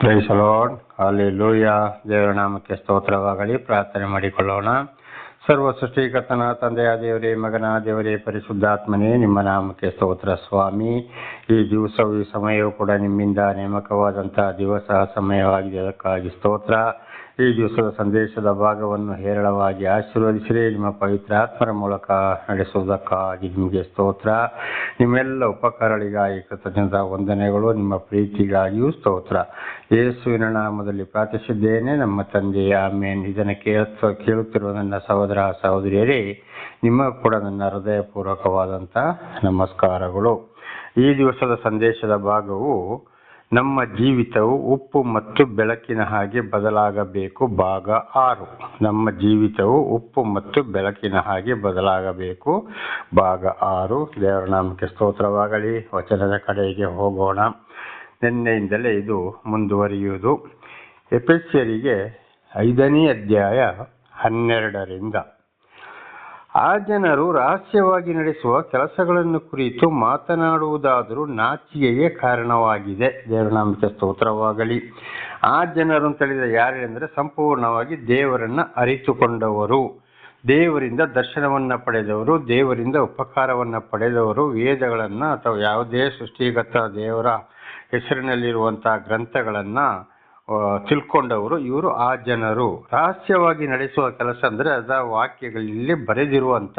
Price lord ಲೂಯ ದೇವರ ನಾಮಕ್ಕೆ ಸ್ತೋತ್ರವಾಗಲಿ. ಪ್ರಾರ್ಥನೆ ಮಾಡಿಕೊಳ್ಳೋಣ. ಸರ್ವ ಸೃಷ್ಟಿಕರ್ತನ, ತಂದೆಯ ದೇವರೇ, ಮಗನ ದೇವರೇ, ಪರಿಶುದ್ಧಾತ್ಮನೇ, ನಿಮ್ಮ ನಾಮಕ್ಕೆ ಸ್ತೋತ್ರ ಸ್ವಾಮಿ. ಈ ದಿವಸವು ಈ ಸಮಯವು ಕೂಡ ನಿಮ್ಮಿಂದ ನೇಮಕವಾದಂತಹ ದಿವಸ, ಸಮಯವಾಗಿದೆ. ಅದಕ್ಕಾಗಿ ಸ್ತೋತ್ರ. ಈ ದಿವಸದ ಸಂದೇಶದ ಭಾಗವನ್ನು ಹೇರಳವಾಗಿ ಆಶೀರ್ವದಿಸಿರಿ. ನಿಮ್ಮ ಪವಿತ್ರ ಆತ್ಮರ ಮೂಲಕ ನಡೆಸುವುದಕ್ಕಾಗಿ ನಿಮಗೆ ಸ್ತೋತ್ರ. ನಿಮ್ಮೆಲ್ಲ ಉಪಕಾರಗಳಿಗಾಗಿ ಕೃತಜ್ಞತಾ ವಂದನೆಗಳು. ನಿಮ್ಮ ಪ್ರೀತಿಗಾಗಿಯೂ ಸ್ತೋತ್ರ. ಯೇಸುವಿನ ನಾಮದಲ್ಲಿ ಪ್ರಾರ್ಥಿಸಿದ್ದೇನೆ. ನಮ್ಮ ತಂದೆಯ, ಆಮೇನ್. ಇದನ್ನು ಕೇಳುತ್ತ ಕೇಳುತ್ತಿರುವ ನನ್ನ ಸಹೋದರ ಸಹೋದರಿಯರೇ, ನಿಮ್ಮ ಕೂಡ ನನ್ನ ಹೃದಯಪೂರ್ವಕವಾದಂಥ ನಮಸ್ಕಾರಗಳು. ಈ ದಿವಸದ ಸಂದೇಶದ ಭಾಗವು ನಮ್ಮ ಜೀವಿತವು ಉಪ್ಪು ಮತ್ತು ಬೆಳಕಿನ ಹಾಗೆ ಬದಲಾಗಬೇಕು, ಭಾಗ ಆರು. ನಮ್ಮ ಜೀವಿತವು ಉಪ್ಪು ಮತ್ತು ಬೆಳಕಿನ ಹಾಗೆ ಬದಲಾಗಬೇಕು, ಭಾಗ ಆರು. ದೇವರ ನಾಮಕ್ಕೆ ಸ್ತೋತ್ರವಾಗಲಿ. ವಚನದ ಕಡೆಗೆ ಹೋಗೋಣ. ನಿನ್ನೆಯಿಂದಲೇ ಇದು ಮುಂದುವರಿಯುವುದು. ಎಪಿಸಿಯರಿಗೆ ಐದನೇ ಅಧ್ಯಾಯ ಹನ್ನೆರಡರಿಂದ ಆ ಜನರು ರಹಸ್ಯವಾಗಿ ನಡೆಸುವ ಕೆಲಸಗಳನ್ನು ಕುರಿತು ಮಾತನಾಡುವುದಾದರೂ ನಾಚಿಕೆಗೆ ಕಾರಣವಾಗಿದೆ. ದೇವನಾಮಿತ ಸ್ತೋತ್ರವಾಗಲಿ. ಆ ಜನರು ಅಂತ ಹೇಳಿದ್ರೆ ಯಾರೆಂದರೆ ಸಂಪೂರ್ಣವಾಗಿ ದೇವರನ್ನ ಅರಿತುಕೊಂಡವರು. ದೇವರಿಂದ ದರ್ಶನವನ್ನ ಪಡೆದವರು, ದೇವರಿಂದ ಉಪಕಾರವನ್ನ ಪಡೆದವರು, ವೇದಗಳನ್ನ ಅಥವಾ ಯಾವುದೇ ಸೃಷ್ಟಿಗತ ದೇವರ ಹೆಸರಿನಲ್ಲಿರುವಂತಹ ಗ್ರಂಥಗಳನ್ನ ತಿಳ್ಕೊಂಡವರು ಇವರು ಆ ಜನರು. ರಹಸ್ಯವಾಗಿ ನಡೆಸುವ ಕೆಲಸ ಅಂದರೆ ಅದ ವಾಕ್ಯಗಳಲ್ಲಿ ಬರೆದಿರುವಂಥ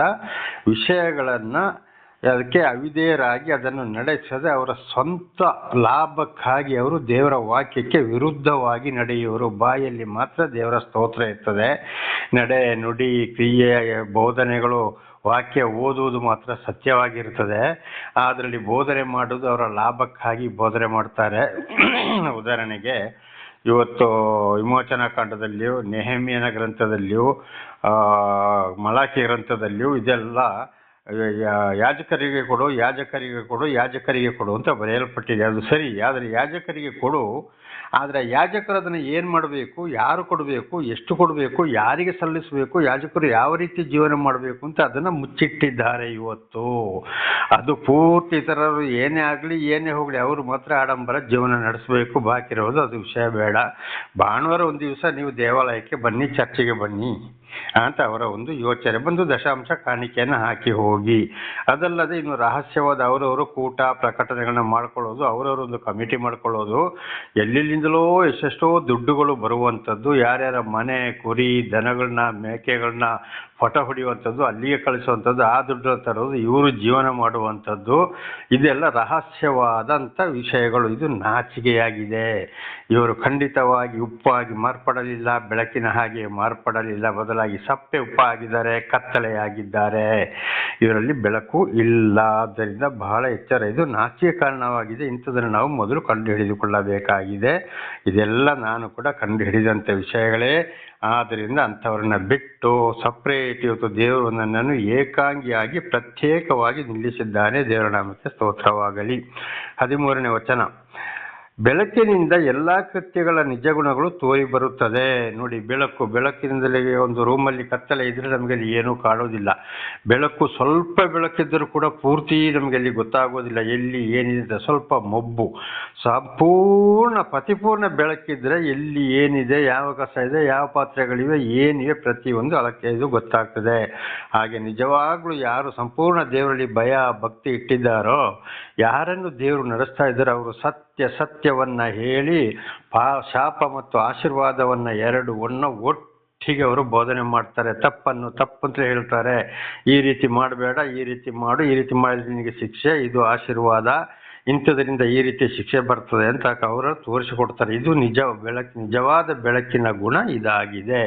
ವಿಷಯಗಳನ್ನು ಅದಕ್ಕೆ ಅವಿಧೇಯರಾಗಿ ಅದನ್ನು ನಡೆಸದೆ ಅವರ ಸ್ವಂತ ಲಾಭಕ್ಕಾಗಿ ಅವರು ದೇವರ ವಾಕ್ಯಕ್ಕೆ ವಿರುದ್ಧವಾಗಿ ನಡೆಯುವರು. ಬಾಯಲ್ಲಿ ಮಾತ್ರ ದೇವರ ಸ್ತೋತ್ರ ಇರ್ತದೆ. ನಡೆ, ನುಡಿ, ಕ್ರಿಯೆ, ಬೋಧನೆಗಳು, ವಾಕ್ಯ ಓದುವುದು ಮಾತ್ರ ಸತ್ಯವಾಗಿರ್ತದೆ. ಅದರಲ್ಲಿ ಬೋಧನೆ ಮಾಡುವುದು ಅವರ ಲಾಭಕ್ಕಾಗಿ ಬೋಧನೆ ಮಾಡ್ತಾರೆ. ಉದಾಹರಣೆಗೆ ಇವತ್ತು ವಿಮೋಚನಾ ಕಾಂಡದಲ್ಲಿಯೂ ನೆಹಮಿಯನ ಗ್ರಂಥದಲ್ಲಿಯೂ ಮಲಾಖಿ ಗ್ರಂಥದಲ್ಲಿಯೂ ಇದೆಲ್ಲ ಯಾಜಕರಿಗೆ ಕೊಡು ಯಾಜಕರಿಗೆ ಕೊಡು ಯಾಜಕರಿಗೆ ಕೊಡು ಅಂತ ಬರೆಯಲ್ಪಟ್ಟಿದೆ. ಅದು ಸರಿ, ಆದರೆ ಯಾಜಕರಿಗೆ ಕೊಡು ಆದರೆ ಯಾಜಕರು ಅದನ್ನು ಏನು ಮಾಡಬೇಕು, ಯಾರು ಕೊಡಬೇಕು, ಎಷ್ಟು ಕೊಡಬೇಕು, ಯಾರಿಗೆ ಸಲ್ಲಿಸಬೇಕು, ಯಾಜಕರು ಯಾವ ರೀತಿ ಜೀವನ ಮಾಡಬೇಕು ಅಂತ ಅದನ್ನು ಮುಚ್ಚಿಟ್ಟಿದ್ದಾರೆ ಇವತ್ತು. ಅದು ಪೂರ್ತಿ ಇತರರು ಏನೇ ಆಗಲಿ, ಏನೇ ಹೋಗಲಿ, ಅವರು ಮಾತ್ರ ಆಡಂಬರ ಜೀವನ ನಡೆಸಬೇಕು. ಬಾಕಿ ಇರೋದು ಅದು ವಿಷಯ ಬೇಡ. ಭಾನುವಾರ ಒಂದು ದಿವಸ ನೀವು ದೇವಾಲಯಕ್ಕೆ ಬನ್ನಿ, ಚರ್ಚೆಗೆ ಬನ್ನಿ ಅಂತ ಅವರ ಒಂದು ಯೋಚನೆ. ಬಂದು ದಶಾಂಶ ಕಾಣಿಕೆಯನ್ನು ಹಾಕಿ ಹೋಗಿ. ಅದಲ್ಲದೆ ಇನ್ನು ರಹಸ್ಯವಾದ ಅವರವರು ಕೂಟ ಪ್ರಕಟಣೆಗಳನ್ನ ಮಾಡ್ಕೊಳ್ಳೋದು, ಅವರವರು ಒಂದು ಕಮಿಟಿ ಮಾಡ್ಕೊಳ್ಳೋದು ಎಲ್ಲೆಲ್ಲಿಂದಲೋ ಎಷ್ಟೆಷ್ಟೋ ದುಡ್ಡುಗಳು ಬರುವಂಥದ್ದು, ಯಾರ್ಯಾರ ಮನೆ, ಕುರಿ, ದನಗಳನ್ನ, ಮೇಕೆಗಳನ್ನ ಫಟ ಹೊಡೆಯುವಂಥದ್ದು, ಅಲ್ಲಿಗೆ ಕಳಿಸುವಂಥದ್ದು, ಆ ದುಡ್ಡು ತರೋದು, ಇವರು ಜೀವನ ಮಾಡುವಂಥದ್ದು, ಇದೆಲ್ಲ ರಹಸ್ಯವಾದಂಥ ವಿಷಯಗಳು. ಇದು ನಾಚಿಕೆಯಾಗಿದೆ. ಇವರು ಖಂಡಿತವಾಗಿ ಉಪ್ಪಾಗಿ ಮಾರ್ಪಡಲಿಲ್ಲ, ಬೆಳಕಿನ ಹಾಗೆ ಮಾರ್ಪಡಲಿಲ್ಲ, ಬದಲಾಗಿ ಸಪ್ಪೆ ಉಪ್ಪಾಗಿದ್ದಾರೆ, ಕತ್ತಲೆಯಾಗಿದ್ದಾರೆ. ಇವರಲ್ಲಿ ಬೆಳಕು ಇಲ್ಲ. ಆದ್ದರಿಂದ ಬಹಳ ಎಚ್ಚರ. ಇದು ನಾಚಿಕೆ ಕಾರಣವಾಗಿದೆ. ಇಂಥದನ್ನು ನಾವು ಮೊದಲು ಕಂಡು ಹಿಡಿದುಕೊಳ್ಳಬೇಕಾಗಿದೆ ಇದೆಲ್ಲ ನಾನು ಕೂಡ ಕಂಡು ಹಿಡಿದಂಥ ವಿಷಯಗಳೇ. ಆದ್ದರಿಂದ ಅಂಥವ್ರನ್ನ ಬಿಟ್ಟು ಸಪ್ರೇಟ್ ಇವತ್ತು ದೇವರು ನನ್ನನ್ನು ಏಕಾಂಗಿಯಾಗಿ ಪ್ರತ್ಯೇಕವಾಗಿ ನಿಲ್ಲಿಸಿದ್ದಾನೆ. ದೇವರ ನಾಮಕ್ಕೆ ಸ್ತೋತ್ರವಾಗಲಿ. ಹದಿಮೂರನೇ ವಚನ. ಬೆಳಕಿನಿಂದ ಎಲ್ಲ ಕೃತ್ಯಗಳ ನಿಜ ಗುಣಗಳು ತೋರಿ ಬರುತ್ತದೆ. ನೋಡಿ, ಬೆಳಕು, ಬೆಳಕಿನಿಂದಲೇ ಒಂದು ರೂಮಲ್ಲಿ ಕತ್ತಲೆ ಇದ್ರೆ ನಮಗೆ ಅಲ್ಲಿ ಏನೂ ಕಾಣೋದಿಲ್ಲ. ಬೆಳಕು ಸ್ವಲ್ಪ ಬೆಳಕಿದ್ದರೂ ಕೂಡ ಪೂರ್ತಿ ನಮಗೆ ಅಲ್ಲಿ ಗೊತ್ತಾಗೋದಿಲ್ಲ ಎಲ್ಲಿ, ಏನಿದೆ. ಸ್ವಲ್ಪ ಮೊಬ್ಬು. ಸಂಪೂರ್ಣ ಪತಿಪೂರ್ಣ ಬೆಳಕಿದ್ರೆ ಎಲ್ಲಿ ಏನಿದೆ, ಯಾವ ಕಸ ಇದೆ, ಯಾವ ಪಾತ್ರೆಗಳಿವೆ, ಏನಿವೆ ಪ್ರತಿಯೊಂದು ಅದಕ್ಕೆ ಇದು ಗೊತ್ತಾಗ್ತದೆ. ಹಾಗೆ ನಿಜವಾಗ್ಲೂ ಯಾರು ಸಂಪೂರ್ಣ ದೇವರಲ್ಲಿ ಭಯ, ಭಕ್ತಿ ಇಟ್ಟಿದ್ದಾರೋ, ಯಾರನ್ನು ದೇವರು ನಡೆಸ್ತಾ ಇದ್ದಾರೆ, ಅವರು ಸತ್ಯ ಸತ್ಯವನ್ನ ಹೇಳಿ ಪಾ, ಶಾಪ ಮತ್ತು ಆಶೀರ್ವಾದವನ್ನು ಎರಡು ಒನ್ನ ಒಟ್ಟಿಗೆ ಅವರು ಬೋಧನೆ ಮಾಡ್ತಾರೆ. ತಪ್ಪನ್ನು ತಪ್ಪು ಅಂತ ಹೇಳ್ತಾರೆ. ಈ ರೀತಿ ಮಾಡಬೇಡ, ಈ ರೀತಿ ಮಾಡು, ಈ ರೀತಿ ಮಾಡಿದ್ರೆ ನಿನಗೆ ಶಿಕ್ಷೆ, ಇದು ಆಶೀರ್ವಾದ, ಇಂಥದ್ರಿಂದ ಈ ರೀತಿ ಶಿಕ್ಷೆ ಬರ್ತದೆ ಅಂತ ಅವರು ತೋರಿಸಿಕೊಡ್ತಾರೆ. ಇದು ನಿಜ ಬೆಳಕ್, ನಿಜವಾದ ಬೆಳಕಿನ ಗುಣ ಇದಾಗಿದೆ.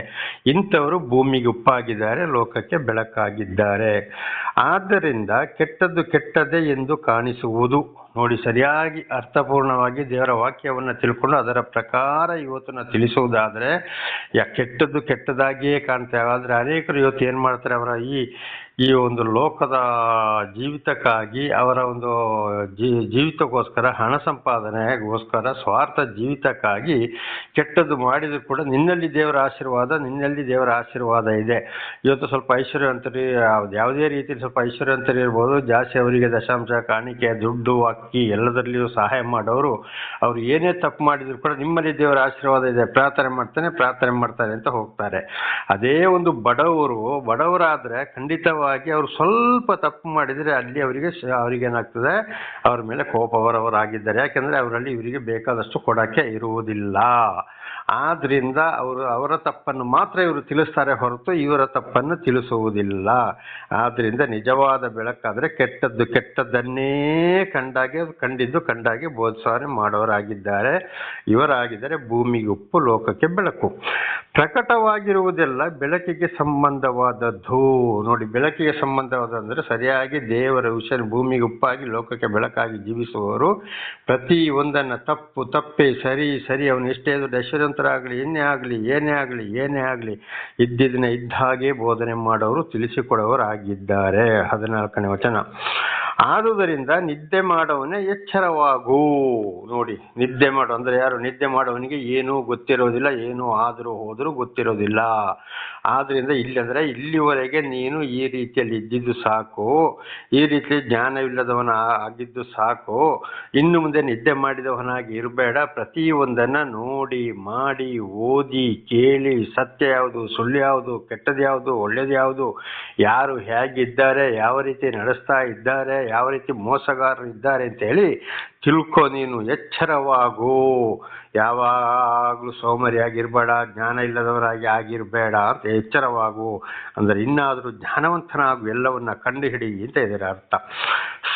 ಇಂಥವರು ಭೂಮಿಗೆ ಉಪ್ಪಾಗಿದ್ದಾರೆ, ಲೋಕಕ್ಕೆ ಬೆಳಕಾಗಿದ್ದಾರೆ. ಆದ್ದರಿಂದ ಕೆಟ್ಟದ್ದು ಕೆಟ್ಟದೇ ಎಂದು ಕಾಣಿಸುವುದು. ನೋಡಿ, ಸರಿಯಾಗಿ ಅರ್ಥಪೂರ್ಣವಾಗಿ ದೇವರ ವಾಕ್ಯವನ್ನು ತಿಳ್ಕೊಂಡು ಅದರ ಪ್ರಕಾರ ಇವತ್ತು ನಾವು ತಿಳಿಸುವುದಾದ್ರೆ, ಯಾ ಕೆಟ್ಟದ್ದು ಕೆಟ್ಟದಾಗಿಯೇ ಕಾಣ್ತೇವೆ ಆದರೆ ಅನೇಕರು ಇವತ್ತು ಏನು ಮಾಡ್ತಾರೆ ಅವರ ಈ ಈ ಒಂದು ಲೋಕದ ಜೀವಿತಕ್ಕಾಗಿ ಅವರ ಒಂದು ಜೀವಿತಕ್ಕೋಸ್ಕರ ಹಣ ಸಂಪಾದನೆಗೋಸ್ಕರ ಸ್ವಾರ್ಥ ಜೀವಿತಕ್ಕಾಗಿ ಕೆಟ್ಟದ್ದು ಮಾಡಿದ್ರು ಕೂಡ ನಿನ್ನಲ್ಲಿ ದೇವರ ಆಶೀರ್ವಾದ, ನಿನ್ನಲ್ಲಿ ದೇವರ ಆಶೀರ್ವಾದ ಇದೆ. ಇವತ್ತು ಸ್ವಲ್ಪ ಐಶ್ವರ್ಯವಂತರಿ ಯಾವ್ದು- ಯಾವುದೇ ರೀತಿಯಲ್ಲಿ ಸ್ವಲ್ಪ ಐಶ್ವರ್ಯವಂತರಿ ಇರ್ಬೋದು. ಜಾಸ್ತಿ ಅವರಿಗೆ ದಶಾಂಶ, ಕಾಣಿಕೆ, ದುಡ್ಡು, ಅಕ್ಕಿ ಎಲ್ಲದರಲ್ಲಿಯೂ ಸಹಾಯ ಮಾಡೋರು. ಅವರು ಏನೇ ತಪ್ಪು ಮಾಡಿದ್ರು ಕೂಡ ನಿಮ್ಮಲ್ಲಿ ದೇವರ ಆಶೀರ್ವಾದ ಇದೆ. ಪ್ರಾರ್ಥನೆ ಮಾಡ್ತಾನೆ, ಪ್ರಾರ್ಥನೆ ಮಾಡ್ತಾರೆ ಅಂತ ಹೋಗ್ತಾರೆ. ಅದೇ ಒಂದು ಬಡವರು, ಬಡವರಾದ್ರೆ ಖಂಡಿತವಾಗಿ ಅವರು ಸ್ವಲ್ಪ ತಪ್ಪು ಮಾಡಿದರೆ ಅಲ್ಲಿ ಅವರಿಗೆ ಶ- ಅವ್ರಿಗೆ ಏನಾಗ್ತದೆ? ಅವ್ರ ಮೇಲೆ ಕೋಪ ಯಾಕೆಂದರೆ ಯಾಕಂದ್ರೆ ಅವರಲ್ಲಿ ಇವರಿಗೆ ಬೇಕಾದಷ್ಟು ಕೊಡೋಕ್ಕೆ ಇರುವುದಿಲ್ಲ. ಆದ್ರಿಂದ ಅವರು ಅವರ ತಪ್ಪನ್ನು ಮಾತ್ರ ಇವರು ತಿಳಿಸ್ತಾರೆ ಹೊರತು ಇವರ ತಪ್ಪನ್ನು ತಿಳಿಸುವುದಿಲ್ಲ. ಆದ್ರಿಂದ ನಿಜವಾದ ಬೆಳಕಾದ್ರೆ ಕೆಟ್ಟದ್ದು ಕೆಟ್ಟದ್ದನ್ನೇ ಕಂಡಾಗೆ ಕಂಡಿದ್ದು ಕಂಡಾಗೆ ಬೋಧಿಸೋನೆ ಮಾಡೋರಾಗಿದ್ದಾರೆ. ಇವರಾಗಿದ್ದರೆ ಭೂಮಿಗೆ ಉಪ್ಪು, ಲೋಕಕ್ಕೆ ಬೆಳಕು. ಪ್ರಕಟವಾಗಿರುವುದೆಲ್ಲ ಬೆಳಕಿಗೆ ಸಂಬಂಧವಾದದ್ದು. ನೋಡಿ, ಬೆಳಕಿಗೆ ಸಂಬಂಧವಾದಂದ್ರೆ ಸರಿಯಾಗಿ ದೇವರ ವಿಷಯ ಭೂಮಿಗೆ ಉಪ್ಪಾಗಿ, ಲೋಕಕ್ಕೆ ಬೆಳಕಾಗಿ ಜೀವಿಸುವವರು ಪ್ರತಿ ಒಂದನ್ನ ತಪ್ಪು, ತಪ್ಪೆ, ಸರಿ ಸರಿ, ಅವನು ಎಷ್ಟೇ ದೊಡ್ಡ ಐಶ್ವರ್ಯವಂತರಾಗಲಿ ಏನೇ ಆಗಲಿ ಏನೇ ಆಗಲಿ ಏನೇ ಆಗಲಿ, ಇದ್ದಿದ್ದನ್ನ ಇದ್ದ ಹಾಗೆ ಬೋಧನೆ ಮಾಡೋರು, ತಿಳಿಸಿಕೊಡೋರಾಗಿದ್ದಾರೆ. ಹದಿನಾಲ್ಕನೇ ವಚನ. ಆದುದರಿಂದ ನಿದ್ದೆ ಮಾಡವನೇ ಎಚ್ಚರವಾಗು. ನೋಡಿ, ನಿದ್ದೆ ಮಾಡು, ಅಂದ್ರೆ ಯಾರು ನಿದ್ದೆ ಮಾಡೋವನಿಗೆ ಏನೂ ಗೊತ್ತಿರೋದಿಲ್ಲ, ಏನು ಆದರೂ ಹೋದರೂ ಗೊತ್ತಿರೋದಿಲ್ಲ. ಆದ್ರಿಂದ ಇಲ್ಲಿ ಅಂದ್ರೆ ಇಲ್ಲಿವರೆಗೆ ನೀನು ಈ ರೀತಿಯಲ್ಲಿ ಇದ್ದಿದ್ದು ಸಾಕು. ಈ ರೀತಿ ಜ್ಞಾನವಿಲ್ಲದವನ ಆಗಿದ್ದು ಸಾಕು. ಇನ್ನು ಮುಂದೆ ನಿದ್ದೆ ಮಾಡಿದವನಾಗಿ ಇರಬೇಡ. ಪ್ರತಿಯೊಂದನ್ನ ನೋಡಿ, ಮಾಡಿ, ಓದಿ, ಕೇಳಿ, ಸತ್ಯ ಯಾವುದು, ಸುಳ್ಳು ಯಾವುದು, ಕೆಟ್ಟದ್ದು ಯಾವುದು, ಒಳ್ಳೇದು ಯಾವುದು, ಯಾರು ಹೇಗಿದ್ದಾರೆ, ಯಾವ ರೀತಿ ನಡೆಸ್ತಾ ಇದ್ದಾರೆ ಯಾವ ರೀತಿ ಮೋಸಗಾರರು ಇದ್ದಾರೆ ಅಂತ ಹೇಳಿ ತಿಳ್ಕೊ ನೀನು, ಎಚ್ಚರವಾಗು. ಯಾವಾಗಲೂ ಸೋಮರಿಯಾಗಿರ್ಬೇಡ, ಜ್ಞಾನ ಇಲ್ಲದವರಾಗಿ ಆಗಿರಬೇಡ ಅಂತ ಎಚ್ಚರವಾಗು. ಅಂದ್ರೆ ಇನ್ನಾದರೂ ಜ್ಞಾನವಂತನಾಗು, ಎಲ್ಲವನ್ನ ಕಂಡುಹಿಡಿ ಅಂತ ಇದರ ಅರ್ಥ.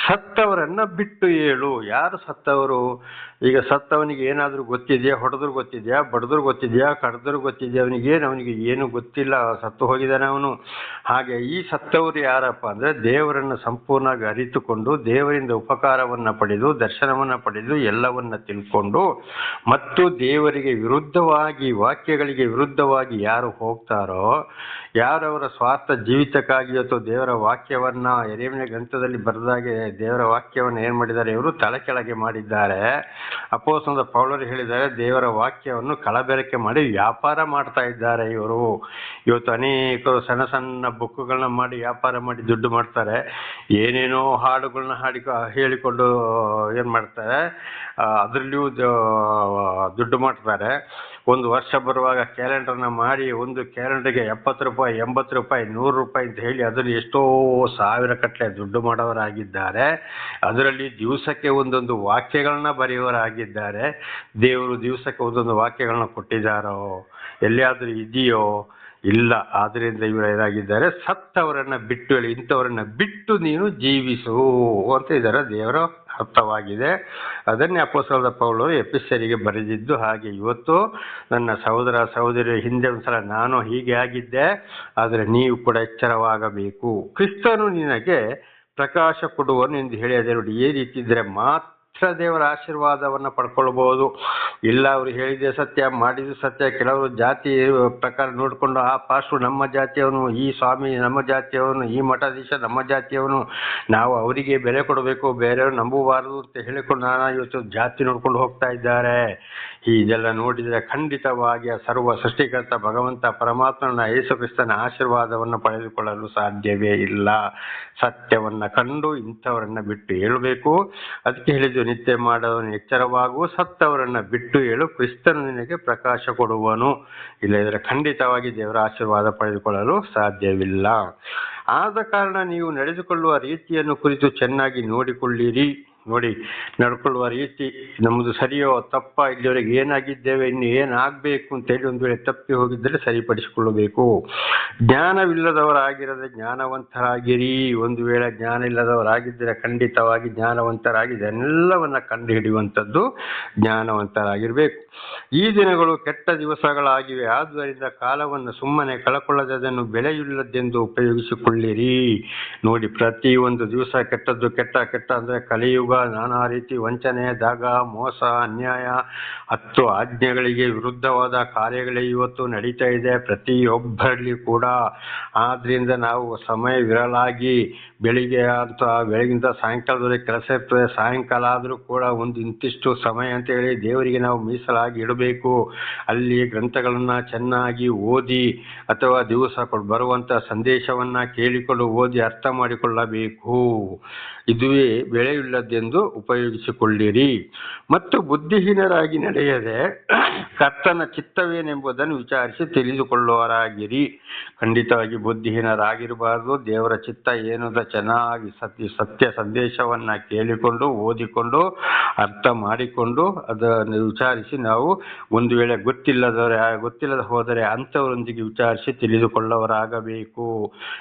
ಸತ್ತವರನ್ನ ಬಿಟ್ಟು ಹೇಳು ಯಾರು ಸತ್ತವರು? ಈಗ ಸತ್ತವನಿಗೆ ಏನಾದರೂ ಗೊತ್ತಿದೆಯಾ? ಹೊಡೆದ್ರು ಗೊತ್ತಿದೆಯಾ? ಬಡದ್ರು ಗೊತ್ತಿದೆಯಾ? ಕಡ್ದ್ರು ಗೊತ್ತಿದೆಯಾ? ಅವನಿಗೆ ಏನು ಅವನಿಗೆ ಏನು ಗೊತ್ತಿಲ್ಲ. ಸತ್ತು ಹೋಗಿದ್ದಾನೆ ಅವನು. ಹಾಗೆ ಈ ಸತ್ತವರು ಯಾರಪ್ಪ ಅಂದರೆ ದೇವರನ್ನು ಸಂಪೂರ್ಣವಾಗಿ ಅರಿತುಕೊಂಡು ದೇವರಿಂದ ಉಪಕಾರವನ್ನು ಪಡೆದು ದರ್ಶನವನ್ನ ಪಡೆದು ಎಲ್ಲವನ್ನ ತಿಳ್ಕೊಂಡು ಮತ್ತು ದೇವರಿಗೆ ವಿರುದ್ಧವಾಗಿ, ವಾಕ್ಯಗಳಿಗೆ ವಿರುದ್ಧವಾಗಿ ಯಾರು ಹೋಗ್ತಾರೋ, ಯಾರವರ ಸ್ವಾರ್ಥ ಜೀವಿತಕ್ಕಾಗಿ ಅಥವಾ ದೇವರ ವಾಕ್ಯವನ್ನ ಎರೆಮನೆ ಗ್ರಂಥದಲ್ಲಿ ಬರೆದಾಗೆ ದೇವರ ವಾಕ್ಯವನ್ನು ಏನು ಮಾಡಿದ್ದಾರೆ, ಇವರು ತಲೆ ಕೆಳಗೆ ಮಾಡಿದ್ದಾರೆ. ಅಪೋಸಂದ ಪೌಲರು ಹೇಳಿದ್ದಾರೆ, ದೇವರ ವಾಕ್ಯವನ್ನು ಕಳಬೆರಕೆ ಮಾಡಿ ವ್ಯಾಪಾರ ಮಾಡ್ತಾ ಇದ್ದಾರೆ ಇವರು. ಇವತ್ತು ಅನೇಕರು ಸಣ್ಣ ಸಣ್ಣ ಬುಕ್ಗಳನ್ನ ಮಾಡಿ ವ್ಯಾಪಾರ ಮಾಡಿ ದುಡ್ಡು ಮಾಡ್ತಾರೆ. ಏನೇನೋ ಹಾಡುಗಳನ್ನ ಹಾಡಿ, ಹೇಳಿಕೊಂಡು ಏನ್ ಆ, ಅದರಲ್ಲಿಯೂ ದುಡ್ಡು ಮಾಡ್ತಾರೆ. ಒಂದು ವರ್ಷ ಬರುವಾಗ ಕ್ಯಾಲೆಂಡರ್ನ ಮಾಡಿ ಒಂದು ಕ್ಯಾಲೆಂಡರ್ಗೆ ಎಪ್ಪತ್ತು ರೂಪಾಯಿ ಎಂಬತ್ತು ರೂಪಾಯಿ ನೂರು ರೂಪಾಯಿ ಅಂತ ಹೇಳಿ ಅದರಲ್ಲಿ ಎಷ್ಟೋ ಸಾವಿರ ಕಟ್ಟಲೆ ದುಡ್ಡು ಮಾಡೋರಾಗಿದ್ದಾರೆ ಅದರಲ್ಲಿ ದಿವಸಕ್ಕೆ ಒಂದೊಂದು ವಾಕ್ಯಗಳನ್ನ ಬರೆಯುವರಾಗಿದ್ದಾರೆ ದೇವರು ದಿವಸಕ್ಕೆ ಒಂದೊಂದು ವಾಕ್ಯಗಳನ್ನ ಕೊಟ್ಟಿದ್ದಾರೋ ಎಲ್ಲಿಯಾದರೂ ಇದೆಯೋ ಇಲ್ಲ ಆದ್ದರಿಂದ ಇವರು ಇದಾಗಿದ್ದಾರೆ ಸತ್ತವರನ್ನ ಬಿಟ್ಟು ಹೇಳಿ ಇಂಥವರನ್ನು ಬಿಟ್ಟು ನೀನು ಜೀವಿಸು ಅಂತ ಇದ್ದಾರೆ ದೇವರ. ಅರ್ಥವಾಗಿದೆ. ಅದನ್ನೇ ಅಪ್ಪಸಲದ ಪೌಲರು ಎಪಿಸರಿಗೆ ಬರೆದಿದ್ದು ಹಾಗೆ ಇವತ್ತು ನನ್ನ ಸಹೋದರ ಸಹೋದರಿಯ ಹಿಂದೆ ಒಂದ್ಸಲ ನಾನು ಹೀಗೆ ಆಗಿದ್ದೆ, ಆದರೆ ನೀವು ಕೂಡ ಎಚ್ಚರವಾಗಬೇಕು. ಕ್ರಿಸ್ತನು ನಿನಗೆ ಪ್ರಕಾಶ ಕೊಡುವನು ಎಂದು ಹೇಳಿದೆ. ನೋಡಿ, ಈ ರೀತಿ ಇದ್ರೆ ಮಾತ್ರ ದೇವರ ಆಶೀರ್ವಾದವನ್ನು ಪಡ್ಕೊಳ್ಬಹುದು ಇಲ್ಲ, ಅವರು ಹೇಳಿದೆ ಸತ್ಯ, ಮಾಡಿದ ಸತ್ಯ, ಕೆಲವರು ಜಾತಿ ಪ್ರಕಾರ ನೋಡಿಕೊಂಡು, ಆ ಪಾಶು ನಮ್ಮ ಜಾತಿಯವನು, ಈ ಸ್ವಾಮಿ ನಮ್ಮ ಜಾತಿಯವನು, ಈ ಮಠಾಧೀಶ ನಮ್ಮ ಜಾತಿಯವನು, ನಾವು ಅವರಿಗೆ ಬೆಲೆ ಕೊಡಬೇಕು, ಬೇರೆಯವರು ನಂಬಬಾರದು ಅಂತ ಹೇಳಿಕೊಂಡು ನಾನಾ ಇವತ್ತು ಜಾತಿ ನೋಡ್ಕೊಂಡು ಹೋಗ್ತಾ ಇದ್ದಾರೆ. ಇದೆಲ್ಲ ನೋಡಿದರೆ ಖಂಡಿತವಾಗಿ ಆ ಸರ್ವ ಸೃಷ್ಟಿಕರ್ತ ಭಗವಂತ ಪರಮಾತ್ಮನ ಯೇಸು ಕ್ರಿಸ್ತನ ಆಶೀರ್ವಾದವನ್ನು ಪಡೆದುಕೊಳ್ಳಲು ಸಾಧ್ಯವೇ ಇಲ್ಲ. ಸತ್ಯವನ್ನು ಕಂಡು ಇಂಥವರನ್ನು ಬಿಟ್ಟು ಹೇಳಬೇಕು ಅದಕ್ಕೆ ಹೇಳಿದ್ದು ನಿತ್ಯ ಮಾಡೋವನು ಎಚ್ಚರವಾಗುವ ಸತ್ತವರನ್ನ ಬಿಟ್ಟು ಹೇಳು, ಕ್ರಿಸ್ತನು ನಿನಗೆ ಪ್ರಕಾಶ ಕೊಡುವನು. ಇಲ್ಲದಿದ್ದರೆ ಖಂಡಿತವಾಗಿ ದೇವರ ಆಶೀರ್ವಾದ ಪಡೆದುಕೊಳ್ಳಲು ಸಾಧ್ಯವಿಲ್ಲ. ಆದ ಕಾರಣ ನೀವು ನಡೆದುಕೊಳ್ಳುವ ರೀತಿಯನ್ನು ಕುರಿತು ಚೆನ್ನಾಗಿ ನೋಡಿಕೊಳ್ಳಿರಿ. ನೋಡಿ, ನಡ್ಕೊಳ್ಳುವ ರೀತಿ ನಮ್ಮದು ಸರಿಯೋ ತಪ್ಪ ಇಲ್ಲಿವರೆಗೆ ಏನಾಗಿದ್ದೇವೆ, ಇನ್ನು ಏನಾಗಬೇಕು ಅಂತೇಳಿ ಒಂದು ವೇಳೆ ತಪ್ಪಿ ಹೋಗಿದ್ದರೆ ಸರಿಪಡಿಸಿಕೊಳ್ಳಬೇಕು. ಜ್ಞಾನವಿಲ್ಲದವರಾಗಿರದೆ ಜ್ಞಾನವಂತರಾಗಿರಿ. ಒಂದು ವೇಳೆ ಜ್ಞಾನ ಇಲ್ಲದವರಾಗಿದ್ದರೆ ಖಂಡಿತವಾಗಿ ಜ್ಞಾನವಂತರಾಗಿ ಇದನ್ನೆಲ್ಲವನ್ನ ಕಂಡು ಹಿಡಿಯುವಂಥದ್ದು ಜ್ಞಾನವಂತರಾಗಿರ್ಬೇಕು. ಈ ದಿನಗಳು ಕೆಟ್ಟ ದಿವಸಗಳಾಗಿವೆ. ಆದ್ದರಿಂದ ಕಾಲವನ್ನು ಸುಮ್ಮನೆ ಕಳಕೊಳ್ಳದನ್ನು ಬೆಲೆಯುಳ್ಳದ್ದೆಂದು ಉಪಯೋಗಿಸಿಕೊಳ್ಳಿರಿ. ನೋಡಿ ಪ್ರತಿ ಒಂದು ದಿವಸ ಕೆಟ್ಟದ್ದು ಕೆಟ್ಟ ಕೆಟ್ಟ ಅಂದ್ರೆ ಕಲಿಯುಗ ನಾನಾ ರೀತಿ ವಂಚನೆ, ದಾಗ, ಮೋಸ, ಅನ್ಯಾಯ, ಹತ್ತು ಆಜ್ಞೆಗಳಿಗೆ ವಿರುದ್ಧವಾದ ಕಾರ್ಯಗಳೇ ಇವತ್ತು ನಡೀತಾ ಇದೆ. ಪ್ರತಿಯೊಬ್ಬರಲ್ಲಿ ಕೂಡ. ಆದ್ರಿಂದ ನಾವು ಸಮಯ ವಿರಲಾಗಿ ಬೆಳಿಗ್ಗೆ ಅಂತ ಬೆಳಗಿಂದ ಸಾಯಂಕಾಲದಲ್ಲಿ ಕೆಲಸ ಇರ್ತದೆ. ಸಾಯಂಕಾಲ ಆದರೂ ಕೂಡ ಒಂದು ಇಂತಿಷ್ಟು ಸಮಯ ಅಂತ ಹೇಳಿ ದೇವರಿಗೆ ನಾವು ಮೀಸಲಾಗಿ ಇಡಬೇಕು. ಅಲ್ಲಿ ಗ್ರಂಥಗಳನ್ನು ಚೆನ್ನಾಗಿ ಓದಿ ಅಥವಾ ದಿವಸ ಬರುವಂಥ ಸಂದೇಶವನ್ನ ಕೇಳಿಕೊಂಡು ಓದಿ ಅರ್ಥ ಮಾಡಿಕೊಳ್ಳಬೇಕು. ಇದುವೇ ಬೆಳೆಯುಳ್ಳದೆಂದು ಉಪಯೋಗಿಸಿಕೊಳ್ಳಿರಿ. ಮತ್ತು ಬುದ್ಧಿಹೀನರಾಗಿ ನಡೆಯದೆ ಕರ್ತನ ಚಿತ್ತವೇನೆಂಬುದನ್ನು ವಿಚಾರಿಸಿ ತಿಳಿದುಕೊಳ್ಳುವರಾಗಿರಿ ಖಂಡಿತವಾಗಿ ಬುದ್ಧಿಹೀನರಾಗಿರಬಾರದು. ದೇವರ ಚಿತ್ತ ಏನುದ ಚೆನ್ನಾಗಿ ಸತ್ಯ ಸತ್ಯ ಸಂದೇಶವನ್ನ ಕೇಳಿಕೊಂಡು, ಓದಿಕೊಂಡು, ಅರ್ಥ ಮಾಡಿಕೊಂಡು ಅದನ್ನು ವಿಚಾರಿಸಿ ನಾವು ಒಂದು ವೇಳೆ ಗೊತ್ತಿಲ್ಲದವರ, ಗೊತ್ತಿಲ್ಲದ ಹೋದರೆ ಅಂಥವರೊಂದಿಗೆ ವಿಚಾರಿಸಿ ತಿಳಿದುಕೊಳ್ಳವರಾಗಬೇಕು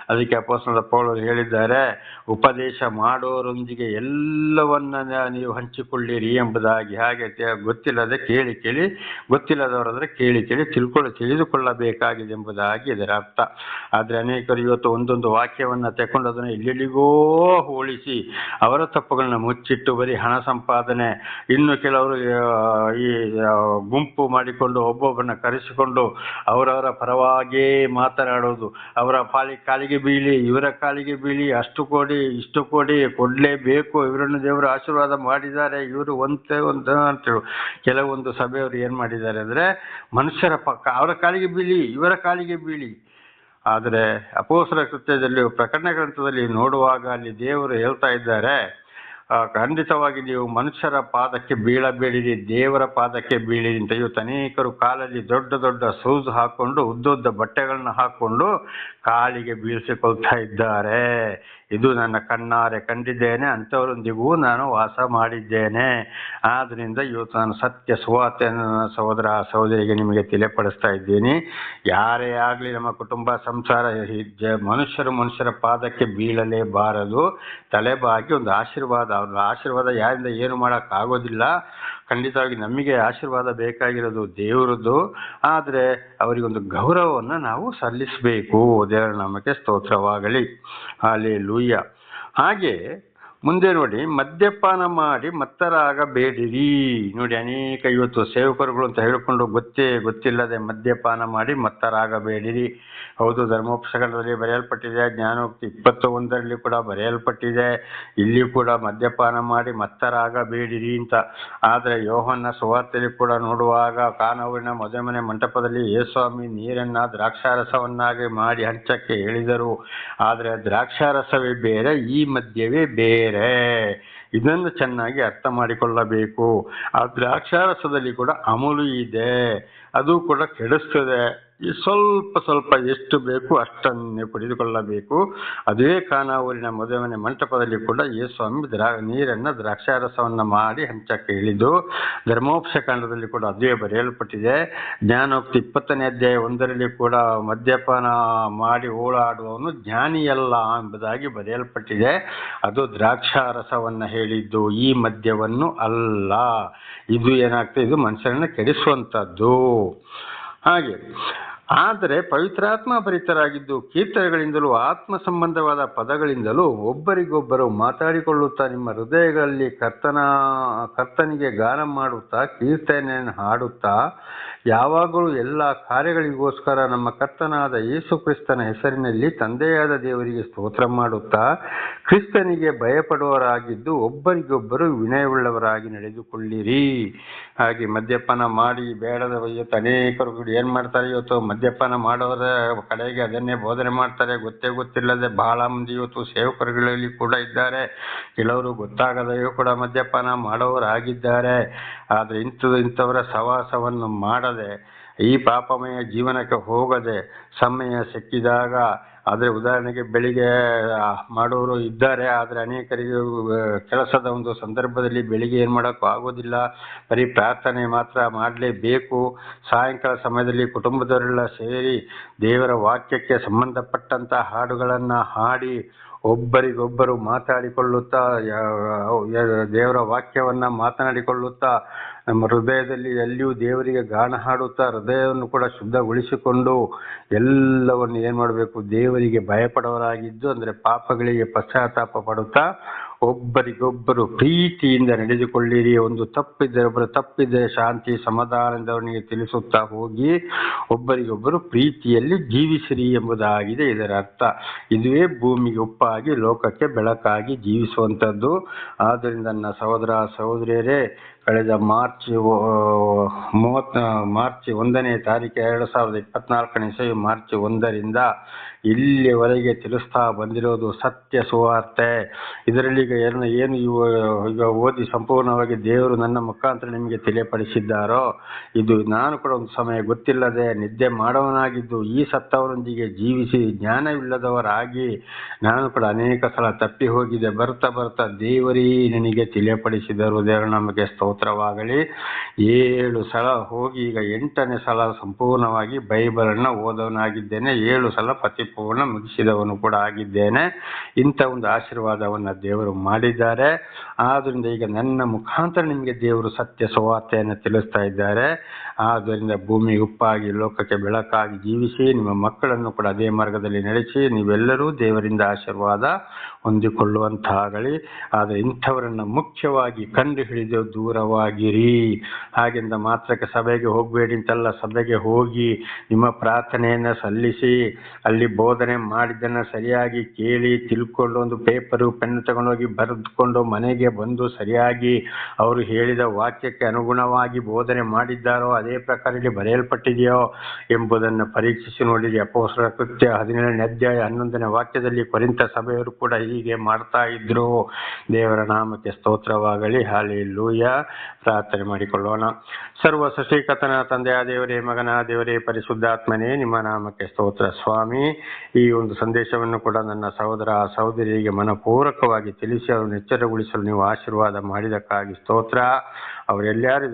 ಅದಕ್ಕೆ ಅಪೋಸ್ತಲ ಪೌಳರು ಹೇಳಿದ್ದಾರೆ, ಉಪದೇಶ ಮಾಡೋರೊಂದಿಗೆ ಎಲ್ಲವನ್ನ ನೀವು ಹಂಚಿಕೊಳ್ಳಿರಿ ಎಂಬುದಾಗಿ ಹಾಗೆ ಗೊತ್ತಿಲ್ಲದೆ ಕೇಳಿ ಕೇಳಿ ಗೊತ್ತಿಲ್ಲದವರಾದ್ರೆ ಕೇಳಿ ಕೇಳಿ, ತಿಳ್ಕೊಳ್ಳಿ, ತಿಳಿದುಕೊಳ್ಳಬೇಕಾಗಿದೆ ಎಂಬುದಾಗಿ ಇದರ ಅರ್ಥ. ಆದರೆ ಅನೇಕರು ಇವತ್ತು ಒಂದೊಂದು ವಾಕ್ಯವನ್ನು ತಗೊಂಡು ಅದನ್ನು ಎಲ್ಲೆಲ್ಲಿಗೋ ಹೋಲಿಸಿ, ಅವರ ತಪ್ಪುಗಳನ್ನ ಮುಚ್ಚಿಟ್ಟು ಬರೀ ಹಣ ಸಂಪಾದನೆ, ಇನ್ನು ಕೆಲವರು ಈ ಗುಂಪು ಮಾಡಿಕೊಂಡು ಒಬ್ಬೊಬ್ಬರನ್ನ ಕರೆಸಿಕೊಂಡು ಅವರವರ ಪರವಾಗಿಯೇ ಮಾತನಾಡೋದು, ಅವರ ಪಾಲಿ ಕಾಲಿಗೆ ಬೀಳಿ, ಇವರ ಕಾಲಿಗೆ ಬೀಳಿ, ಅಷ್ಟು ಕೊಡಿ, ಇಷ್ಟು ಕೊಡಿ ಕೊಡ್ಲೇಬೇಕು, ಇವರನ್ನು ದೇವರು ಆಶೀರ್ವಾದ ಮಾಡಿದ್ದಾರೆ, ಇವರು ಒಂದೇ ಒಂದು ಅಂತೇಳಿ ಕೆಲವೊಂದು ಸಭೆಯವರು ಏನು ಮಾಡಿದ್ದಾರೆ ಅಂದ್ರೆ, ಮನುಷ್ಯರ ಪಕ್ಕ ಅವರ ಕಾಲಿಗೆ ಬೀಳಿ, ಇವರ ಕಾಲಿಗೆ ಬೀಳಿ. ಆದರೆ ಅಪೋಸರ ಕೃತ್ಯದಲ್ಲಿ, ಪ್ರಕರಣ ಗ್ರಂಥದಲ್ಲಿ ನೋಡುವಾಗ ಅಲ್ಲಿ ದೇವರು ಹೇಳ್ತಾ ಇದ್ದಾರೆ ಖಂಡಿತವಾಗಿ ನೀವು ಮನುಷ್ಯರ ಪಾದಕ್ಕೆ ಬೀಳಬೇಡಿರಿ, ದೇವರ ಪಾದಕ್ಕೆ ಬೀಳಿರಿ ಅಂತ ಇವತ್ತು ಅನೇಕರು ಕಾಲಲ್ಲಿ ದೊಡ್ಡ ದೊಡ್ಡ ಸೂಸ್ ಹಾಕೊಂಡು, ಉದ್ದುದ್ದ ಬಟ್ಟೆಗಳನ್ನ ಹಾಕೊಂಡು ಕಾಲಿಗೆ ಬೀಳಿಸಿಕೊಳ್ತಾ ಇದ್ದಾರೆ. ಇದು ನನ್ನ ಕಣ್ಣಾರೆ, ಕಂಡಿದ್ದೇನೆ, ಅಂಥವರೊಂದಿಗೂ ನಾನು ವಾಸ ಮಾಡಿದ್ದೇನೆ. ಆದ್ದರಿಂದ ಇವತ್ತು ನಾನು ಸತ್ಯ ಸುವಾರ್ತೆಯನ್ನು ನನ್ನ ಸಹೋದರ ಸಹೋದರಿಗೆ ನಿಮಗೆ ತಿಳಿಯಪಡಿಸ್ತಾ ಇದ್ದೀನಿ. ಯಾರೇ ಆಗಲಿ ನಮ್ಮ ಕುಟುಂಬ ಸಂಸಾರ ಮನುಷ್ಯರು ಮನುಷ್ಯರ ಪಾದಕ್ಕೆ ಬೀಳಲೇಬಾರದು. ತಲೆಬಾಗಿ ಒಂದು ಆಶೀರ್ವಾದ ಅವ್ರ ಆಶೀರ್ವಾದ ಯಾರಿಂದ ಏನು ಮಾಡೋಕ್ಕಾಗೋದಿಲ್ಲ ಖಂಡಿತವಾಗಿ ನಮಗೆ ಆಶೀರ್ವಾದ ಬೇಕಾಗಿರೋದು ದೇವರದ್ದು. ಆದರೆ ಅವರಿಗೊಂದು ಗೌರವವನ್ನು ನಾವು ಸಲ್ಲಿಸಬೇಕು. ದೇವರ ನಾಮಕ್ಕೆ ಸ್ತೋತ್ರವಾಗಲಿ. ಅಲ್ಲಿ ಲೂಯ್ಯ ಹಾಗೆ ಮುಂದೆ ನೋಡಿ, ಮದ್ಯಪಾನ ಮಾಡಿ ಮತ್ತರಾಗಬೇಡಿರಿ ನೋಡಿ, ಅನೇಕ ಇವತ್ತು ಸೇವಕರುಗಳು ಅಂತ ಹೇಳಿಕೊಂಡು ಗೊತ್ತೇ ಗೊತ್ತಿಲ್ಲದೆ ಮದ್ಯಪಾನ ಮಾಡಿ ಮತ್ತರಾಗಬೇಡಿರಿ ಹೌದು ಧರ್ಮೋಪಸಗಳಲ್ಲಿ ಬರೆಯಲ್ಪಟ್ಟಿದೆ, ಜ್ಞಾನೋಕ್ತಿ ಇಪ್ಪತ್ತ ಒಂದರಲ್ಲಿ ಕೂಡ ಬರೆಯಲ್ಪಟ್ಟಿದೆ. ಇಲ್ಲಿ ಕೂಡ ಮದ್ಯಪಾನ ಮಾಡಿ ಮತ್ತರಾಗಬೇಡಿರಿ ಅಂತ. ಆದರೆ ಯೋಹನ್ನ ಸುವಾರ್ತೆಯಲ್ಲಿ ಕೂಡ ನೋಡುವಾಗ ಕಾನೂರಿನ ಮದುವೆ ಮನೆ ಮಂಟಪದಲ್ಲಿ ಯೇಸ್ವಾಮಿ ನೀರನ್ನ ದ್ರಾಕ್ಷಾರಸವನ್ನಾಗಿ ಮಾಡಿ ಹಂಚಕ್ಕೆ ಹೇಳಿದರು. ಆದರೆ ದ್ರಾಕ್ಷಾರಸವೇ ಬೇರೆ, ಈ ಮದ್ಯವೇ ಬೇರೆ. ಇದನ್ನು ಚೆನ್ನಾಗಿ ಅರ್ಥ ಮಾಡಿಕೊಳ್ಳಬೇಕು. ಆ ದ್ರಾಕ್ಷಾರಸದಲ್ಲಿ ಕೂಡ ಅಮಲು ಇದೆ. ಅದು ಕೂಡ ಕೆಡಿಸ್ತದೆ. ಈ ಸ್ವಲ್ಪ ಸ್ವಲ್ಪ ಎಷ್ಟು ಬೇಕು ಅಷ್ಟನ್ನೇ ಪಡೆದುಕೊಳ್ಳಬೇಕು. ಅದೇ ಖಾನಾವೂರಿನ ಮದುವೆ ಮನೆ ಮಂಟಪದಲ್ಲಿ ಕೂಡ ಯೇಸ್ವಾಮಿ ದ್ರಾ ನೀರನ್ನು ದ್ರಾಕ್ಷಾರಸವನ್ನು ಮಾಡಿ ಹಂಚಕ್ಕೆ ಇಳಿದು ಧರ್ಮೋಪಕಾಂಡದಲ್ಲಿ ಕೂಡ ಅದೇ ಬರೆಯಲ್ಪಟ್ಟಿದೆ. ಜ್ಞಾನೋಕ್ತಿ ಇಪ್ಪತ್ತನೇ ಅಧ್ಯಾಯ ಒಂದರಲ್ಲಿ ಕೂಡ ಮದ್ಯಪಾನ ಮಾಡಿ ಓಡಾಡುವವನು ಜ್ಞಾನಿಯಲ್ಲ ಎಂಬುದಾಗಿ ಬರೆಯಲ್ಪಟ್ಟಿದೆ. ಅದು ದ್ರಾಕ್ಷಾರಸವನ್ನು ಹೇಳಿದ್ದು ಈ ಮದ್ಯವನ್ನು ಅಲ್ಲ. ಇದು ಏನಾಗ್ತದೆ? ಇದು ಮನುಷ್ಯರನ್ನು ಕೆಡಿಸುವಂಥದ್ದು ಹಾಗೆ. ಆದರೆ ಪವಿತ್ರಾತ್ಮ ಭರಿತರಾಗಿದ್ದು ಕೀರ್ತನೆಗಳಿಂದಲೂ ಆತ್ಮ ಸಂಬಂಧವಾದ ಪದಗಳಿಂದಲೂ ಒಬ್ಬರಿಗೊಬ್ಬರು ಮಾತಾಡಿಕೊಳ್ಳುತ್ತಾ ನಿಮ್ಮ ಹೃದಯಗಳಲ್ಲಿ ಕರ್ತನ, ಕರ್ತನಿಗೆ ಗಾನ ಮಾಡುತ್ತಾ ಕೀರ್ತನೆಯನ್ನು ಹಾಡುತ್ತಾ ಯಾವಾಗಲೂ ಎಲ್ಲ ಕಾರ್ಯಗಳಿಗೋಸ್ಕರ ನಮ್ಮ ಕರ್ತನಾದ ಯೇಸು ಕ್ರಿಸ್ತನ ಹೆಸರಿನಲ್ಲಿ ತಂದೆಯಾದ ದೇವರಿಗೆ ಸ್ತೋತ್ರ ಮಾಡುತ್ತಾ, ಕ್ರಿಸ್ತನಿಗೆ ಭಯಪಡುವವರಾಗಿದ್ದು ಒಬ್ಬರಿಗೊಬ್ಬರು ವಿನಯವುಳ್ಳವರಾಗಿ ನಡೆದುಕೊಳ್ಳಿರಿ. ಹಾಗೆ ಮದ್ಯಪಾನ ಮಾಡಿ ಬೇಡದ ಇವತ್ತು ಅನೇಕರು ಏನು ಮಾಡ್ತಾರೆ ಇವತ್ತು? ಮದ್ಯಪಾನ ಮಾಡೋರ ಕಡೆಗೆ ಅದನ್ನೇ ಬೋಧನೆ ಮಾಡ್ತಾರೆ. ಗೊತ್ತೇ ಗೊತ್ತಿಲ್ಲದೆ ಬಹಳ ಮಂದಿ ಇವತ್ತು ಸೇವಕರುಗಳಲ್ಲಿ ಕೂಡ ಇದ್ದಾರೆ. ಕೆಲವರು ಗೊತ್ತಾಗದೆಯೂ ಕೂಡ ಮದ್ಯಪಾನ ಮಾಡೋರಾಗಿದ್ದಾರೆ. ಆದ್ರೆ ಇಂಥ ಇಂಥವರ ಸವಾಸವನ್ನು ಮಾಡದೆ ಈ ಪಾಪಮಯ ಜೀವನಕ್ಕೆ ಹೋಗದೆ ಸಮಯ ಸಿಕ್ಕಿದಾಗ, ಆದರೆ ಉದಾಹರಣೆಗೆ ಬೆಳಿಗ್ಗೆ ಮಾಡೋರು ಇದ್ದಾರೆ, ಆದರೆ ಅನೇಕರಿಗೆ ಕೆಲಸದ ಒಂದು ಸಂದರ್ಭದಲ್ಲಿ ಬೆಳಿಗ್ಗೆ ಏನು ಮಾಡೋಕ್ಕೂ ಆಗೋದಿಲ್ಲ. ಬರೀ ಪ್ರಾರ್ಥನೆ ಮಾತ್ರ ಮಾಡಲೇಬೇಕು. ಸಾಯಂಕಾಲ ಸಮಯದಲ್ಲಿ ಕುಟುಂಬದವರೆಲ್ಲ ಸೇರಿ ದೇವರ ವಾಕ್ಯಕ್ಕೆ ಸಂಬಂಧಪಟ್ಟಂಥ ಹಾಡುಗಳನ್ನು ಹಾಡಿ, ಒಬ್ಬರಿಗೊಬ್ಬರು ಮಾತಾಡಿಕೊಳ್ಳುತ್ತಾ ದೇವರ ವಾಕ್ಯವನ್ನ ಮಾತನಾಡಿಕೊಳ್ಳುತ್ತಾ, ನಮ್ಮ ಹೃದಯದಲ್ಲಿ ಎಲ್ಲಿಯೂ ದೇವರಿಗೆ ಗಾನ ಹಾಡುತ್ತಾ, ಹೃದಯವನ್ನು ಕೂಡ ಶುದ್ಧಗೊಳಿಸಿಕೊಂಡು ಎಲ್ಲವನ್ನು ಏನ್ ಮಾಡಬೇಕು? ದೇವರ ದೇವರಿಗೆ ಭಯಪಡವರಾಗಿದ್ದು ಅಂದರೆ ಪಾಪಗಳಿಗೆ ಪಶ್ಚಾತ್ತಾಪ ಪಡುತ್ತಾ ಒಬ್ಬರಿಗೊಬ್ಬರು ಪ್ರೀತಿಯಿಂದ ನಡೆದುಕೊಳ್ಳಿರಿ. ಒಂದು ತಪ್ಪಿದ್ದರೆ ಒಬ್ಬರು ತಪ್ಪಿದ್ದರೆ ಶಾಂತಿ ಸಮಾಧಾನದವನಿಗೆ ತಿಳಿಸುತ್ತಾ ಹೋಗಿ ಒಬ್ಬರಿಗೊಬ್ಬರು ಪ್ರೀತಿಯಲ್ಲಿ ಜೀವಿಸಿರಿ ಎಂಬುದಾಗಿದೆ ಇದರ ಅರ್ಥ. ಇದುವೇ ಭೂಮಿಗೆ ಉಪ್ಪಾಗಿ, ಲೋಕಕ್ಕೆ ಬೆಳಕಾಗಿ ಜೀವಿಸುವಂಥದ್ದು. ಆದ್ದರಿಂದ ನನ್ನ ಸಹೋದರ, ಸಹೋದರಿಯರೇ ಕಳೆದ ಮಾರ್ಚ್ ಮೂವತ್ತ ಮಾರ್ಚ್ ಒಂದನೇ ತಾರೀಕು ಎರಡು ಸಾವಿರದ ಇಪ್ಪತ್ನಾಲ್ಕನೇ ಇಸವಿ ಮಾರ್ಚ್ ಒಂದರಿಂದ ಇಲ್ಲಿಯವರೆಗೆ ತಿಳಿಸ್ತಾ ಬಂದಿರೋದು ಸತ್ಯ ಸುವಾರ್ತೆ. ಇದರಲ್ಲಿ ಈಗ ಏನು ಏನು ಈಗ ಓದಿ ಸಂಪೂರ್ಣವಾಗಿ ದೇವರು ನನ್ನ ಮುಖಾಂತರ ನಿಮಗೆ ತಿಳಿಯಪಡಿಸಿದ್ದಾರೋ, ಇದು ನಾನು ಕೂಡ ಒಂದು ಸಮಯ ಗೊತ್ತಿಲ್ಲದೆ ನಿದ್ದೆ ಮಾಡುವನಾಗಿದ್ದು, ಈ ಸತ್ತವರೊಂದಿಗೆ ಜೀವಿಸಿ ಜ್ಞಾನವಿಲ್ಲದವರಾಗಿ ನಾನು ಕೂಡ ಅನೇಕ ಸಲ ತಪ್ಪಿ ಹೋಗಿದೆ. ಬರ್ತಾ ಬರ್ತಾ ದೇವರೇ ನನಗೆ ತಿಳಿಯಪಡಿಸಿದರು. ದೇವರು, ನಮಗೆ ಸ್ತೋತ್ರವಾಗಲಿ. ಏಳು ಸಲ ಹೋಗಿ ಈಗ ಎಂಟನೇ ಸಲ ಸಂಪೂರ್ಣವಾಗಿ ಬೈಬಲನ್ನು ಓದವನಾಗಿದ್ದೇನೆ. ಏಳು ಸಲ ಪತಿಪೂರ್ಣ ಮುಗಿಸಿದವನು ಕೂಡ ಆಗಿದ್ದೇನೆ. ಇಂಥ ಒಂದು ಆಶೀರ್ವಾದವನ್ನು ದೇವರು ಮಾಡಿದ್ದಾರೆ. ಆದ್ದರಿಂದ ಈಗ ನನ್ನ ಮುಖಾಂತರ ನಿಮಗೆ ದೇವರು ಸತ್ಯ ಸುವಾರ್ತೆಯನ್ನು ತಿಳಿಸ್ತಾ ಇದ್ದಾರೆ. ಆದ್ದರಿಂದ ಭೂಮಿ ಉಪ್ಪಾಗಿ, ಲೋಕಕ್ಕೆ ಬೆಳಕಾಗಿ ಜೀವಿಸಿ, ನಿಮ್ಮ ಮಕ್ಕಳನ್ನು ಕೂಡ ಅದೇ ಮಾರ್ಗದಲ್ಲಿ ನಡೆಸಿ, ನೀವೆಲ್ಲರೂ ದೇವರಿಂದ ಆಶೀರ್ವಾದ ಹೊಂದಿಕೊಳ್ಳುವಂತಾಗಲಿ. ಆದರೆ ಇಂಥವರನ್ನು ಮುಖ್ಯವಾಗಿ ಕಂಡು ಹಿಡಿದು ದೂರವಾಗಿರಿ. ಹಾಗೆಂದ ಮಾತ್ರಕ್ಕೆ ಸಭೆಗೆ ಹೋಗಬೇಡಿ ಅಂತೆಲ್ಲ ಸಭೆಗೆ ಹೋಗಿ ನಿಮ್ಮ ಪ್ರಾರ್ಥನೆಯನ್ನು ಸಲ್ಲಿಸಿ, ಅಲ್ಲಿ ಬೋಧನೆ ಮಾಡಿದ್ದನ್ನು ಸರಿಯಾಗಿ ಕೇಳಿ ತಿಳ್ಕೊಂಡು ಒಂದು ಪೇಪರು ಪೆನ್ ತಗೊಂಡೋಗಿ ಬರೆದುಕೊಂಡು ಮನೆಗೆ ಬಂದು ಸರಿಯಾಗಿ ಅವರು ಹೇಳಿದ ವಾಕ್ಯಕ್ಕೆ ಅನುಗುಣವಾಗಿ ಬೋಧನೆ ಮಾಡಿದ್ದಾರೋ, ಅದೇ ಪ್ರಕಾರ ಇಲ್ಲಿ ಬರೆಯಲ್ಪಟ್ಟಿದೆಯೋ ಎಂಬುದನ್ನು ಪರೀಕ್ಷಿಸಿ ನೋಡಿರಿ. ಅಪೋಸರ ಕೃತ್ಯ ಹದಿನೇಳನೇ ಅಧ್ಯಾಯ ಹನ್ನೊಂದನೇ ವಾಕ್ಯದಲ್ಲಿ ಕೊರಿಂತ ಸಭೆಯವರು ಕೂಡ ಹೀಗೆ ಮಾಡ್ತಾ ಇದ್ರು. ದೇವರ ನಾಮಕ್ಕೆ ಸ್ತೋತ್ರವಾಗಲಿ ಹಾಲಿ ಲೂಯ ಪ್ರಾರ್ಥನೆ ಮಾಡಿಕೊಳ್ಳೋಣ. ಸರ್ವ ಸಶ್ರೀಕತನ ತಂದೆಯ ದೇವರೇ, ಮಗನ ದೇವರೇ, ಪರಿಶುದ್ಧಾತ್ಮನೇ, ನಿಮ್ಮ ನಾಮಕ್ಕೆ ಸ್ತೋತ್ರ. ಸ್ವಾಮಿ ಈ ಒಂದು ಸಂದೇಶವನ್ನು ಕೂಡ ನನ್ನ ಸಹೋದರ ಸಹೋದರಿಯರಿಗೆ ಮನಪೂರ್ವಕವಾಗಿ ತಿಳಿಸಿ ಅವರನ್ನು ಎಚ್ಚರಗೊಳಿಸಲು ನೀವು ಆಶೀರ್ವಾದ ಮಾಡಿದಕ್ಕಾಗಿ ಸ್ತೋತ್ರ. ಅವರೆಲ್ಲಾರು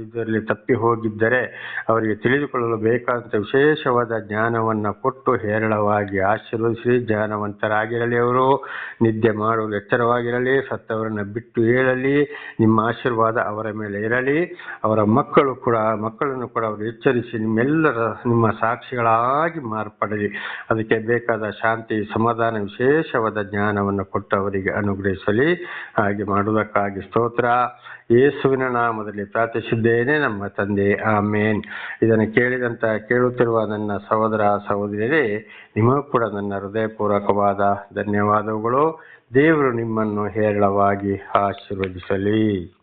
ಇದರಲ್ಲಿ ತಪ್ಪಿ ಹೋಗಿದ್ದರೆ ಅವರಿಗೆ ತಿಳಿದುಕೊಳ್ಳಲು ಬೇಕಾದಂಥ ವಿಶೇಷವಾದ ಜ್ಞಾನವನ್ನು ಕೊಟ್ಟು ಹೇರಳವಾಗಿ ಆಶೀರ್ವದಿಸಿ, ಜ್ಞಾನವಂತರಾಗಿರಲಿ ಅವರು. ನಿದ್ದೆ ಮಾಡಲು ಎಚ್ಚರವಾಗಿರಲಿ, ಸತ್ತವರನ್ನು ಬಿಟ್ಟು ಹೇಳಲಿ ನಿಮ್ಮ ಆಶೀರ್ವಾದ ಅವರ ಮೇಲೆ ಇರಲಿ. ಅವರ ಮಕ್ಕಳು ಕೂಡ, ಮಕ್ಕಳನ್ನು ಕೂಡ ಅವರು ಎಚ್ಚರಿಸಿ ನಿಮ್ಮೆಲ್ಲರ, ನಿಮ್ಮ ಸಾಕ್ಷಿಗಳಾಗಿ ಮಾರ್ಪಡಲಿ. ಅದಕ್ಕೆ ಬೇಕಾದ ಶಾಂತಿ, ಸಮಾಧಾನ, ವಿಶೇಷವಾದ ಜ್ಞಾನವನ್ನು ಕೊಟ್ಟು ಅವರಿಗೆ ಅನುಗ್ರಹಿಸಲಿ. ಹಾಗೆ ಮಾಡುವುದಕ್ಕಾಗಿ ಸ್ತೋತ್ರ. ಯೇಸುವಿನ ನಾಮದಲ್ಲಿ ಪ್ರಾರ್ಥಿಸಿದ್ದೇನೆ ನಮ್ಮ ತಂದೆ. ಆಮೇನ್. ಇದನ್ನು ಕೇಳಿದಂತ ಕೇಳುತ್ತಿರುವ ನನ್ನ ಸಹೋದರ ಸಹೋದರಿಯರೇ, ನಿಮಗೂ ಕೂಡ ನನ್ನ ಹೃದಯಪೂರ್ವಕವಾದ ಧನ್ಯವಾದಗಳು. ದೇವರು ನಿಮ್ಮನ್ನು ಹೇರಳವಾಗಿ ಆಶೀರ್ವದಿಸಲಿ.